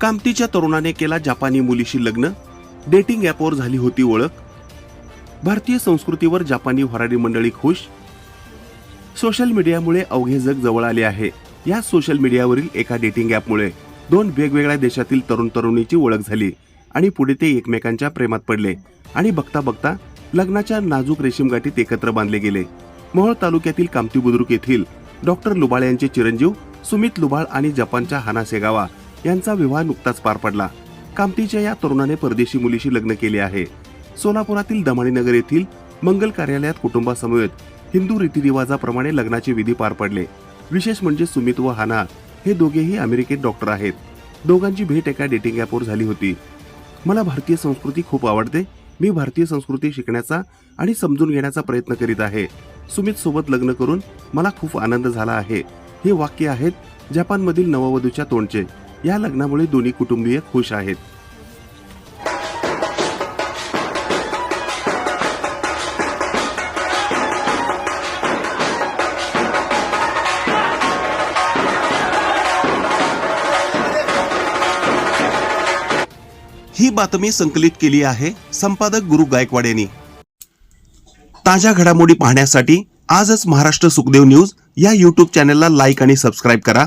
कामतीच्या तरुणाने केला जपानी मुलीशी लग्न. डेटिंग ॲपवर झाली होती ओळख. भारतीय संस्कृतीवर जपानी वराडी मंडळी खुश. सोशल मीडियामुळे अवघे जग जवळ आले आहे. या सोशल मीडियावरील एका डेटिंग ॲपमुळे दोन वेगवेगळ्या देशातील तरुण तरुणीची ओळख झाली आणि पुढे ते एकमेकांच्या प्रेमात पडले आणि बघता बघता लग्नाच्या नाजूक रेशीमगाठीत एकत्र बांधले गेले. मोहोळ तालुक्यातील कामती बुद्रुक येथील डॉक्टर लुबाळ यांचे चिरंजीव सुमित लुबाळ आणि जपानच्या हाना सेगावा यांचा विवाह नुकताच पार पडला. कामतीच्या या तरुणाने परदेशी मुलीशी लग्न केले आहे. सोलापुरातील दमाणीनगर येथील मंगल कार्यालयात कुटुंबासमवेत हिंदू रीतिरिवाजाप्रमाणे लग्नाचे विधी पार पडले. विशेष म्हणजे सुमित व हाना हे दोघेही अमेरिकेत डॉक्टर आहेत. दोघांची भेट एका डेटिंग ॲपवर झाली होती. मला भारतीय संस्कृती खूप आवडते. मी भारतीय संस्कृती शिकण्याचा आणि समजून घेण्याचा प्रयत्न करीत आहे. सुमित सोबत लग्न करून मला खूप आनंद झाला आहे. हे वाक्य आहेत जपानमधील नववधूच्या तोंडचे. या लग्नामुळे दोन्ही कुटुंबीय खुश आहेत. ही बातमी संकलित केली आहे संपादक गुरु गायकवाड यांनी. ताज्या घडामोडी पाहण्यासाठी आजच महाराष्ट्र सुखदेव न्यूज या युट्यूब चॅनलला लाईक आणि सबस्क्राईब करा.